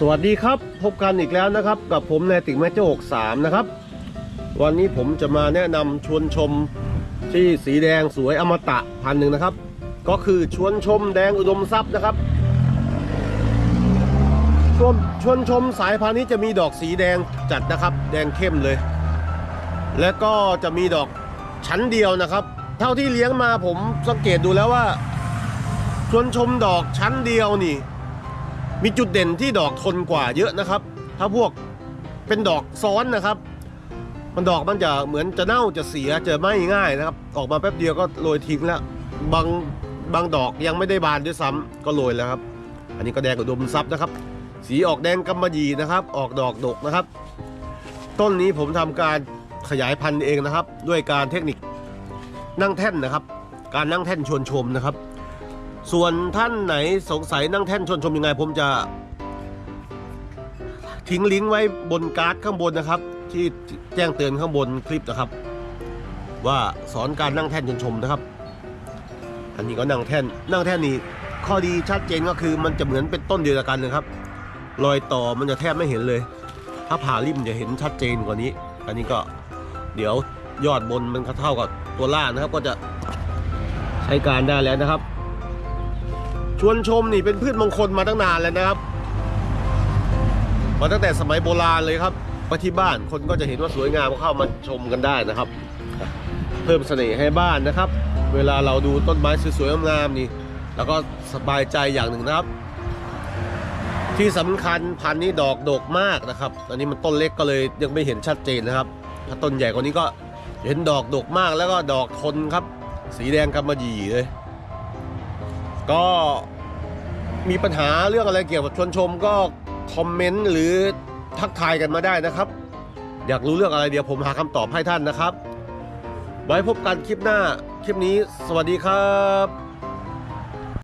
สวัสดีครับ พบกันอีกแล้วนะครับ กับผมนายติ่งแม่เจ้าหกสามนะครับ วันนี้ผมจะมาแนะนำชวนชมที่สีแดงสวยอมตะพันหนึ่งนะครับ ก็คือชวนชมแดงอุดมทรัพย์นะครับชวนชวนชมสายพันธุ์นี้จะมีดอกสีแดงจัดนะครับ แดงเข้มเลย และก็จะมีดอกชั้นเดียวนะครับ เท่าที่เลี้ยงมาผมสังเกตดูแล้วว่า ชวนชมดอกชั้นเดียวนี่ มีจุดเด่นที่ดอกทนกว่าเยอะนะครับ ถ้าพวกเป็นดอกซ้อนนะครับ มันดอกมันจะเหมือนจะเน่าจะเสียจะไหม้ง่ายนะครับ ออกมาแป๊บเดียวก็โรยทิ้งแล้วบางบางดอกยังไม่ได้บานด้วยซ้ำก็โรยแล้วครับ อันนี้ก็แดงอุดมทรัพย์นะครับ สีออกแดงกำมะหยี่นะครับ ออกดอกดกนะครับ ต้นนี้ผมทำการขยายพันธุ์เองนะครับ ด้วยการเทคนิคนั่งแท่นนะครับ การนั่งแท่นชวนชมนะครับ ส่วนท่านไหนสงสัยนั่งแท่นชวนชมยังไง ผมจะ ทิ้งลิงก์ไว้บนการ์ดข้างบนนะครับ ที่แจ้งเตือนข้างบนคลิปนะครับ ว่าสอนการนั่งแท่นชวนชมนะครับ อันนี้ก็นั่งแท่นนั่งแท่นนี่ข้อดีชัดเจนก็คือมันจะเหมือนเป็นต้นเดียวกันนะครับรอยต่อมันจะแทบไม่เห็นเลย ถ้าผ่าริมจะเห็นชัดเจนกว่านี้ อันนี้ก็เดี๋ยวยอดบนมันเท่ากับตัวล่างนะครับ ก็จะใช้การได้แล้วนะครับ ชวนชมนี่เป็นพืชมงคลมาตั้งนานแล้วนะครับ มาตั้งแต่สมัยโบราณเลยครับไปที่บ้านคนก็จะเห็นว่าสวยงามก็เข้ามาชมกันได้นะครับ เพิ่มเสน่ห์ให้บ้านนะครับ เวลาเราดูต้นไม้สวยๆงามๆนี่ แล้วก็สบายใจอย่างหนึ่งนะครับ ที่สำคัญพันธุ์นี้ดอกดกมากนะครับ อันนี้มันต้นเล็กก็เลยยังไม่เห็นชัดเจนนะครับ ถ้าต้นใหญ่กว่านี้ก็เห็นดอกดกมากแล้วก็ดอกทนครับ สีแดงกำมะหยี่เลย ก็มีปัญหาเรื่องอะไรเกี่ยวกับชวนชมก็คอมเมนต์หรือทักทายกันมาได้นะครับ อยากรู้เรื่องอะไรเดี๋ยวผมหาคำตอบให้ท่านนะครับ ไว้พบกันคลิปหน้า คลิปนี้สวัสดีครับ